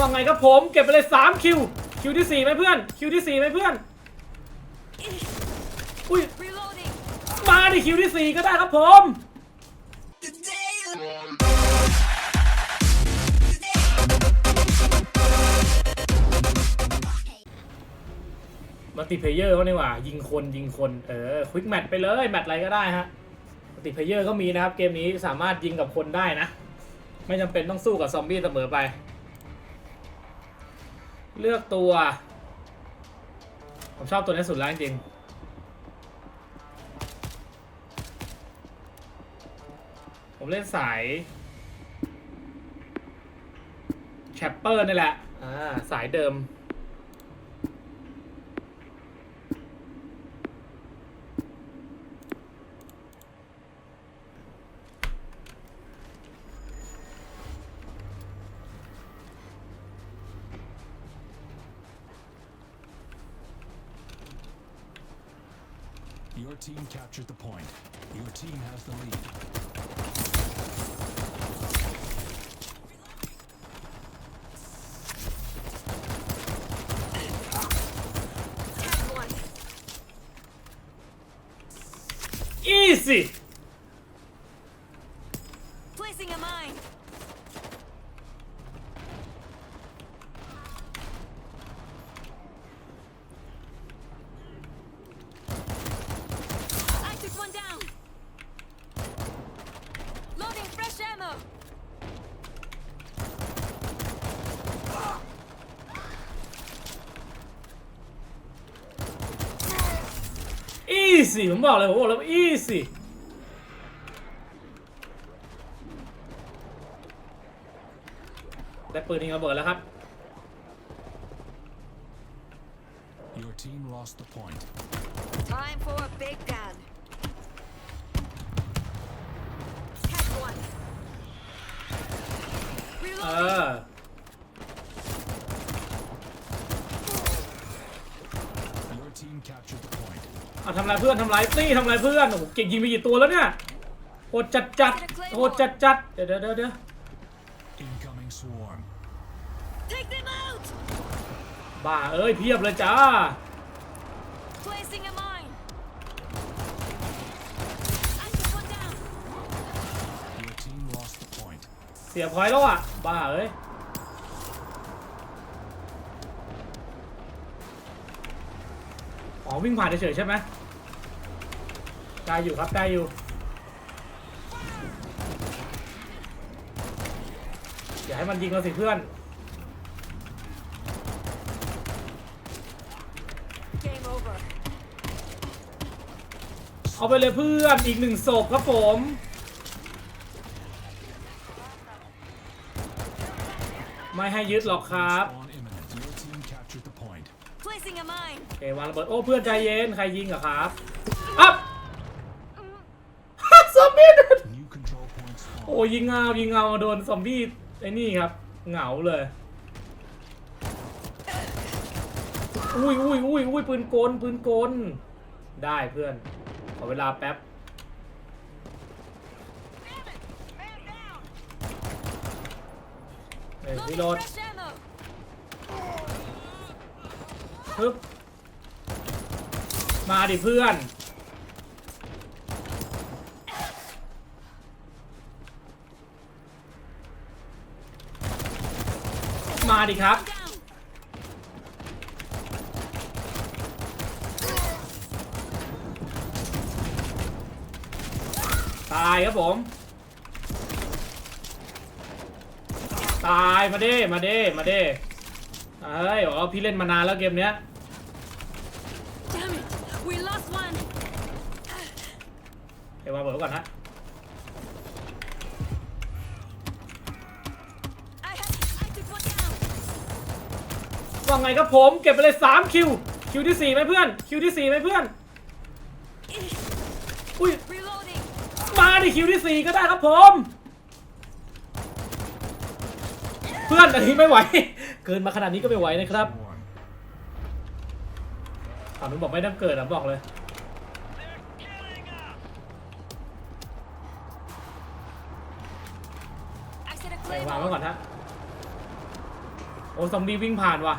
ว่าไงครับผมเก็บไปเลย3คิวคิวที่ 4 ไหมเพื่อน คิวที่ 4 ไหมเพื่อน อุ้ย มาดิคิวที่ 4 ก็ได้ครับผมมัลติเพเยอร์เขานี่หว่า ยิงคนยิงคนเออควิกแมทไปเลยแมทอะไรก็ได้ฮะมัลติเพเยอร์ก็มีนะครับ เกมนี้สามารถยิงกับคนได้นะ ไม่จำเป็นต้องสู้กับซอมบี้เสมอไป เลือกตัว ผมชอบตัวนี้สุดแล้วจริงๆผมเล่นสายแชปเปอร์นี่แหละ อ่า สายเดิม team captured the point. Your team has the lead. Easy อีสิผมบอกเลยผมบอกแล้วอีสิได้ปืนยิงระเบิดแล้วครับ Your team lost the point. Time for a big gun. Tag one. เอ Reloading. อ Your team captured the point. เอาทำลายเพื่อนทำลายตี้ทำลายเพื่อนโอ้โหเก่งยิงไปกี่ตัวแล้วเนี่ยโหดจัดจัดโหดจัดจัดเดี๋ยวเดี๋ยวเดี๋ยวเดี๋ยว Incoming swarm. Take them out. บ้าเอ้ยเพียบเลยจ้า Placing a mine. I took one down. Your team lost the point. เสียพอยต์แล้วอะ บ้าเอ้ย อ๋อวิ่งผ่านเฉยๆใช่ไหม ได้อยู่ครับได้อยู่อย่าให้มันยิงเราสิเพื่อน Game over. เอาไปเลยเพื่อนอีกหนึ่งศพครับผมไม่ให้ยึดหรอกครับ Spawn imminent. Your team captured the point. Placing a mine. โอเควางระเบิดโอ้เพื่อนใจเย็นใครยิงเหรอครับอัพ ซอมบี้ New control point spawn. โอ้ยิงเงายิงเงาโดนซอมบี้ไอ้นี่ครับเหงาเลยอุ้ยอุ้ยอุ้ยอุ้ยปืนกลปืนกลได้เพื่อน ขอเวลาแป๊บเอ้ยพี่ Loading โรดฮึบมาดิเพื่อน มาดิครับ Down. ตายครับผม ตายมาเด้มาเด้มาเด้เอ้ยอ๋อพี่เล่นมานานแล้วเกมเนี้ย Damn it. We lost one. เดี๋ยววางเบิร์ก่อนฮะ ว่าไงครับผมเก็บไปเลย3คิวคิวที่ 4 ไหมเพื่อน คิวที่ 4 ไหมเพื่อน อุ้ย มาดิคิวที่ 4 ก็ได้ครับผม เพื่อนอันนี้ไม่ไหว เกินมาขนาดนี้ก็ไม่ไหวนะครับถามนุบอกไม่ต้องเกิดอะบอกเลย I set a ไปวางไว้ก่อนฮะโอ้ซอมบี้วิ่งผ่านว่ะ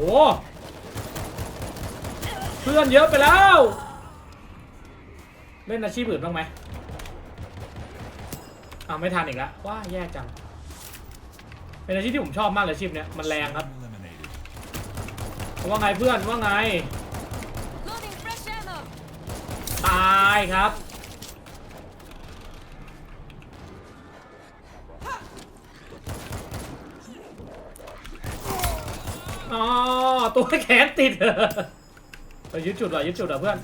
โอ้เพื่อนเยอะไปแล้ว เล่นอาชีพอื่นบ้างไหมอ้าวไม่ทันอีกแล้วว้าแย่จัง เป็นอาชีพที่ผมชอบมากเลยอาชีพเนี้ยมันแรงครับ Swarm eliminated. ว่าไงเพื่อนว่าไง Loading fresh ammo. ตายครับ อ๋อ ตัวแขนติดไปยึดจุดว่ะยึดจุดอะเพื่อน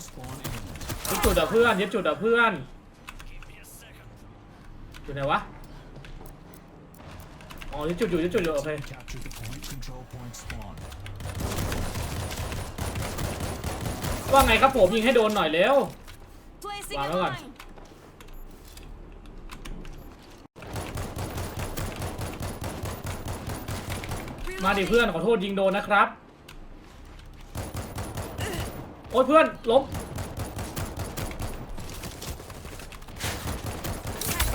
ยึดจุดอะเพื่อนยึดจุดอะเพื่อนอยู่ไหนวะอ๋อยึดจุดอยู่ยึดจุดอยู่โอเคว่าไงครับผมยิงให้โดนหน่อยเร็ว Placing Wow, a hold on. mine. มาดิเพื่อนขอโทษยิงโดนนะครับ อ้ยเพื่อนล้ม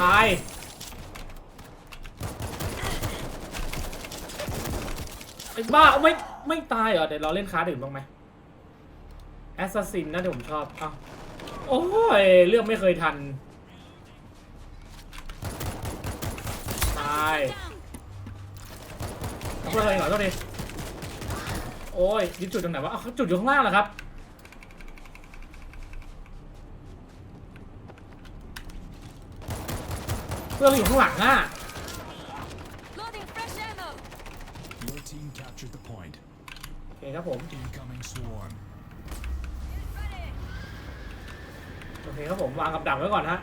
ตายไอ้บ้าไม่ไม่ตายเหรอเดี๋ยวเราเล่นคาร์ดอื่นบ้างไหมแอสซัสซินนะเดี๋ยวผมชอบอ้าวโอ้ยเลือกไม่เคยทันตายเอาเพื่อนเลยเหรอโทษทีโอ้ยยึดจุดตรงไหนวะอ้าวเขาจุดอยู่ข้างล่างเหรอครับ พื่อนเราอยู่ข้างหลังอะ Loading fresh ammo. Your team captured the point. โอเคครับผม Incoming swarm. Ready. โอเคครับผมวางกับดักไว้ก่อนฮะ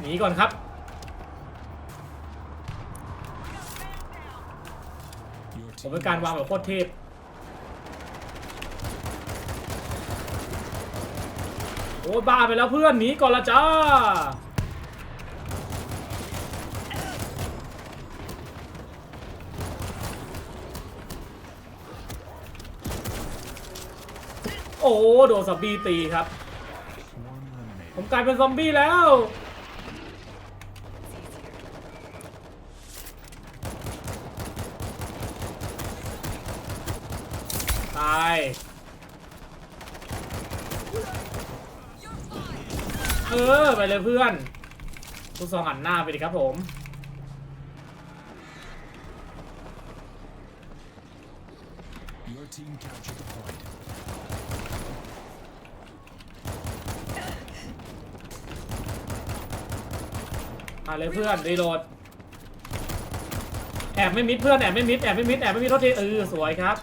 หนีก่อนครับ Your ผม team เป็นการวาง lost แบบโคตรเทพ โอ้บ้าไปแล้วเพื่อนหนีก่อนละจ้าโอ้โดนซอมบี้ตีครับ ผมกลายเป็นซอมบี้แล้ว ตาย เออ ไปเลยเพื่อนลูกซองหันหน้าไปดิครับผม Your team captured the point. มาเลยเพื่อนรีโหลด แอบไม่มิดเพื่อนแอบไม่มิดแอบไม่มิดแอบไม่มิดโทษทีเออสวยครับ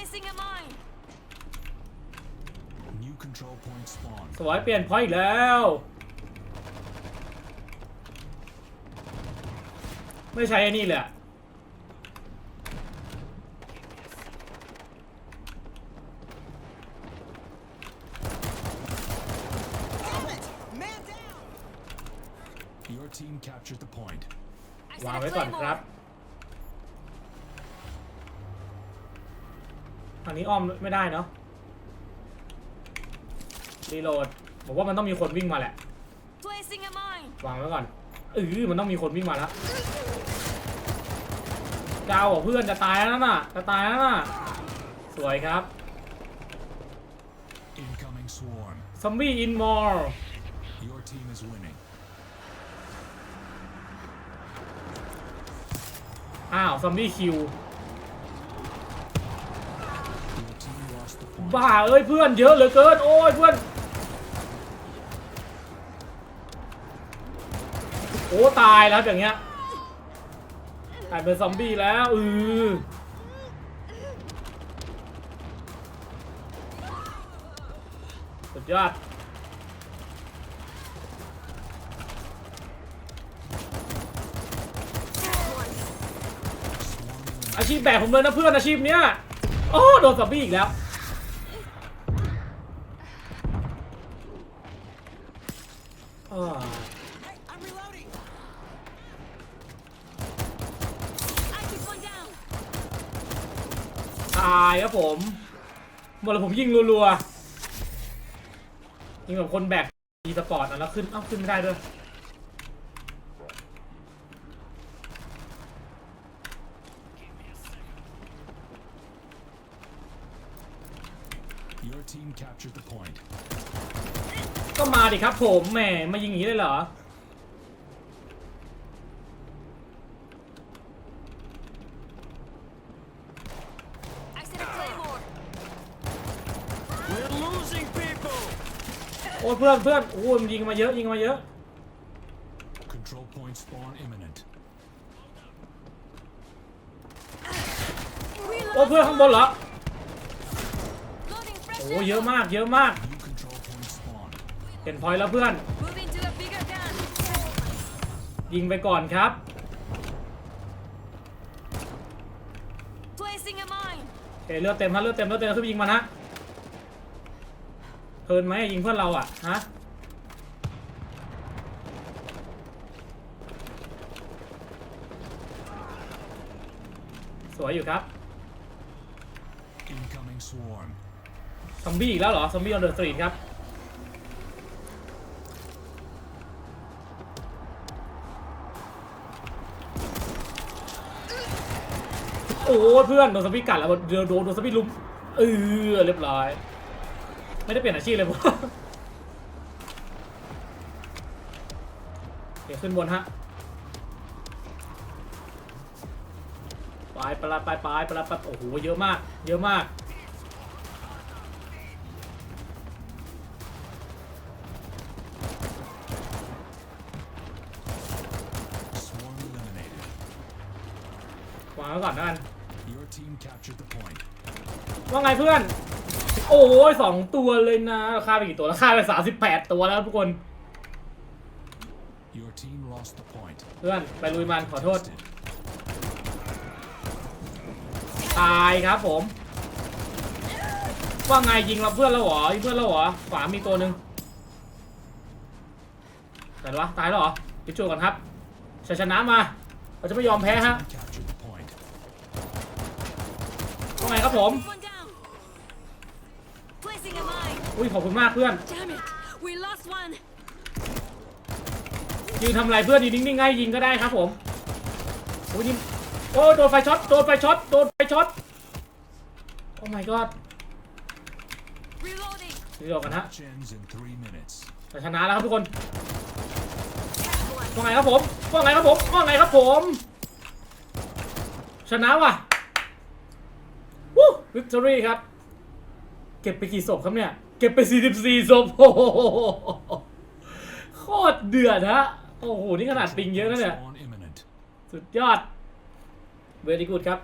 Placing a mine. New control point spawn. สวยเปลี่ยนพอยต์อีกแล้ว ไม่ใช้ไอ้นี่เลยอะ Your team captured the point. I วาง set ไว้ a ก่อนครับ อันนี้อ้อมไม่ได้เนาะรีโหลดผมว่ามันต้องมีคนวิ่งมาแหละ Placing a mine. วางไว้ก่อนเออมันต้องมีคนวิ่งมาแล้วดาวเหรอเพื่อนจะตายแล้วน่ะจะตายแล้วน่ะสวยครับ Incoming swarm. ซอมบี้อินมอร์ Your team is winning. อ้าวซอมบี้คิว Your team lost the point. บ้าเอ้ยเพื่อนเยอะเหลือเกินโอ้ยเพื่อนโอ้ตายแล้วอย่างเงี้ยกลายเป็นซอมบี้แล้วอือสุดยอดอาชีพแบกผมเลยนะเพื่อนอาชีพเนี้ย โอ้โดนซอมบี้อีกแล้วายครับผมหมดแล้วผมยิงรัวๆยิงแบบคนแบกดีสปอร์ตอะแล้วขึ้นเอ้าขึ้นไม่ได้ด้วย Your team captured the point. ก็มาดิครับผมแหมมายิงอย่างนี้เลยเหรอ อ้ยเพื่อนเพื่อนโอ้ยมันยิงมาเยอะยิงมาเยอะ Control point spawn imminent. โอ้ยเพื่อนข้างบนเหรอ Loading fresh โอ้ยเยอะมากเยอะมาก New control point spawn. เห็นพอยต์แล้วเพื่อน Moving to a bigger gun. ยิงไปก่อนครับ Placing a mine. โอเคเลือดเต็มฮะเลือดเต็มเลือดเต็มขึ้นไปยิงมันฮะเพ ลินไหมยิงเพื่อนเราอะฮะสวยอยู่ครับ Incoming swarm. ซอมบี้อีกแล้วเหรอซอมบี้ออนเดอะสตรีทครับโอ้ยเพื่อนโดนซอมบี้กัดแล้วโดนโดนโดนซอมบี้ลุมเออเรียบร้อย ไม่ได้เปลี่ยนอาชีพเลยผมเดี๋ยวขึ้นบนฮะไปไปละไปไปไปละไปโอ้โหเยอะมาก เยอะมาก Swarm eliminated. วางไว้ก่อนนะกัน Your team captured the point. ว่าไงเพื่อน โอ้ยสองตัวเลยนะฆ่าไปกี่ตัวแล้วฆ่าไปสามสิบแปดตัวแล้วทุกคน Your team lost the point. เพื่อนไปลุยมันขอโทษ Contested. ตายครับผม ว่าไงยิงเราเพื่อนแล้วเหรอยิงเพื่อนแล้วเหรอขวามีตัวหนึ่งแต่วะตายแล้วเหรอพิจูก่อนครับชัยชนะมา เราจะไม่ยอมแพ้ฮะ Team captured the point. ว่าไงครับผม อุ้ยขอบคุณมากเพื่อน Damn it. We lost one. ยืนทำอะไรเพื่อนยืนนิ่งๆให้ยิงก็ได้ครับผมโอ้ยยิงโอ้โดนไฟช็อตโดนไฟช็อตโดนไฟช็อตโอ้ my god Reloading. เดี๋ยวกันฮะ Match ends in three minutes. จะชนะแล้วครับทุกคน One. ว่าไงครับผมว่าไงครับผมว่าไงครับผม ชนะว่ะวู้วิกตอรี่ครับ เก็บไปกี่ศพครับเนี่ย เก็บไป 44ศพโอ้โหโคตรเดือดฮะ โอ้โห นี่ขนาดปิงเยอะนะเนี่ย สุดยอดเวรีกูดครับ